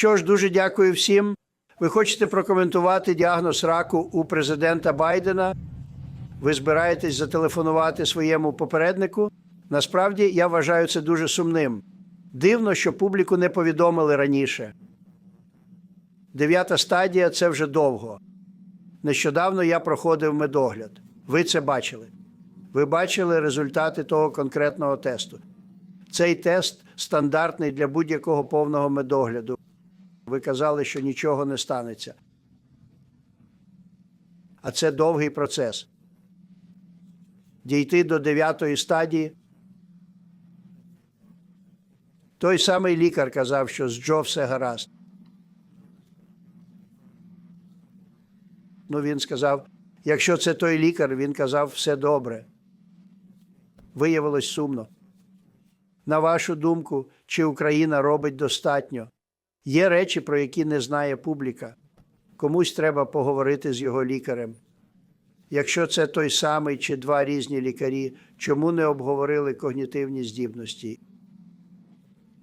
Що ж, дуже дякую всім. Ви хочете прокоментувати діагноз раку у президента Байдена? Ви збираєтесь зателефонувати своєму попереднику? Насправді я вважаю це дуже сумним. Дивно, що публіку не повідомили раніше. Дев'ята стадія це вже довго. Нещодавно я проходив медогляд. Ви це бачили. Ви бачили результати того конкретного тесту. Цей тест стандартний для будь-якого повного медогляду. Ви казали, що нічого не станеться. А це довгий процес. Дійти до дев'ятої стадії. Той самий лікар казав, що з Джо все гаразд. Ну, він сказав, якщо це той лікар, він казав, все добре. Виявилось сумно. На вашу думку, чи Україна робить достатньо? Є речі, про які не знає публіка. Комусь треба поговорити з його лікарем. Якщо це той самий чи два різні лікарі, чому не обговорили когнітивні здібності?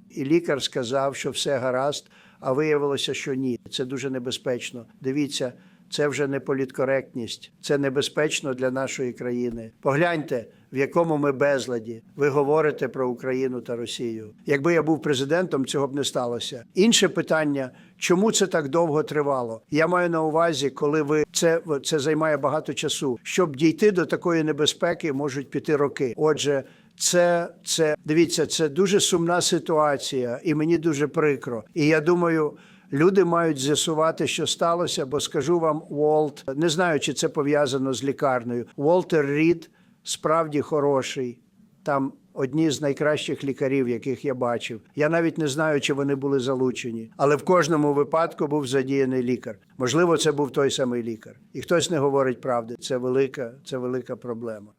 І лікар сказав, що все гаразд, а виявилося, що ні. Це дуже небезпечно. Дивіться, це вже не політкоректність, це небезпечно для нашої країни. Погляньте, в якому ми безладі. Ви говорите про Україну та Росію. Якби я був президентом, цього б не сталося. Інше питання: чому це так довго тривало? Я маю на увазі, коли ви це, це займає багато часу. Щоб дійти до такої небезпеки, можуть піти роки. Отже. Це, це дивіться, це дуже сумна ситуація, і мені дуже прикро. І я думаю, люди мають з'ясувати, що сталося, бо скажу вам, Уолт, не знаю, чи це пов'язано з лікарнею. Уолтер Рід справді хороший. Там одні з найкращих лікарів, яких я бачив. Я навіть не знаю, чи вони були залучені, але в кожному випадку був задіяний лікар. Можливо, це був той самий лікар. І хтось не говорить правди. Це велика, це велика проблема.